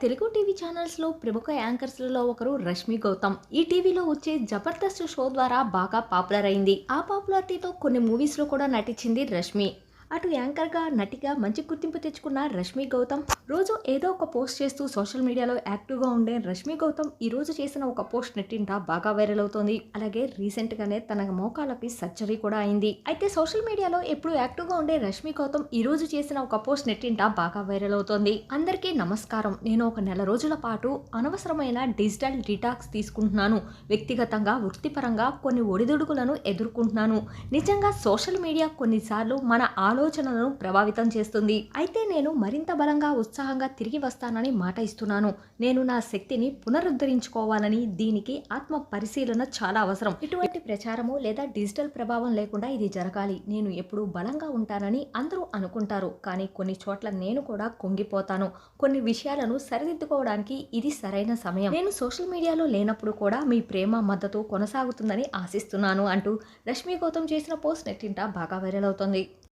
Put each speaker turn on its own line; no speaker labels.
Telugu TV ఛానల్స్లో ప్రముఖ యాంకర్స్లలో ఒకరు రష్మి గౌతమ్. ఈ టీవీలో వచ్చే జబర్దస్త్ షో ద్వారా బాగా పాపులర్ అయింది. ఆ పాపులారిటీతో కొన్ని మూవీస్లో కూడా నటించింది రష్మి. అటు యాంకర్గా నటిగా మంచి గుర్తింపు తెచ్చుకున్న రష్మి గౌతమ్. రోజు ఏదో ఒక పోస్ట్ చేస్తూ సోషల్ మీడియాలో యాక్టివ్గా ఉండే రష్మి గౌతమ్ ఈ రోజు చేసిన ఒక పోస్ట్ నెట్టింట బాగా వైరల్ అవుతోంది. అలాగే రీసెంట్గానే తన మోకాలకి సర్జరీ కూడా అయింది. అయితే సోషల్ మీడియాలో ఎప్పుడు యాక్టివ్గా ఉండే రష్మి గౌతమ్ ఈ రోజు చేసిన ఒక పోస్ట్ నెట్టింట బాగా వైరల్ అవుతోంది. అందరికీ నమస్కారం. నేను ఒక నెల రోజుల పాటు అనవసరమైన డిజిటల్ డిటాక్స్ తీసుకుంటున్నాను. వ్యక్తిగతంగా వృత్తిపరంగా కొన్ని ఒడిదుడుకులను ఎదుర్కొంటున్నాను. నిజంగా సోషల్ మీడియా కొన్నిసార్లు మన ఆలోచనలను ప్రభావితం చేస్తుంది. అయితే నేను మరింత బలంగా ఉత్సాహంగా తిరిగి వస్తానని మాట ఇస్తున్నాను. నేను నా శక్తిని పునరుద్ధరించుకోవాలని దీనికి ఆత్మ పరిశీలన చాలా అవసరం. ఇటువంటి ప్రచారము లేదా డిజిటల్ ప్రభావం లేకుండా ఇది జరగాలి. నేను ఎప్పుడూ బలంగా ఉంటానని అందరూ అనుకుంటారు. కానీ కొన్ని చోట్ల నేను కూడా కుంగిపోతాను. కొన్ని విషయాలను సరిదిద్దుకోవడానికి ఇది సరైన సమయం. నేను సోషల్ మీడియాలో లేనప్పుడు కూడా మీ ప్రేమ మద్దతు కొనసాగుతుందని ఆశిస్తున్నాను అంటూ రష్మి గౌతమ్ చేసిన పోస్ట్ నెట్టింట బాగా వైరల్ అవుతోంది.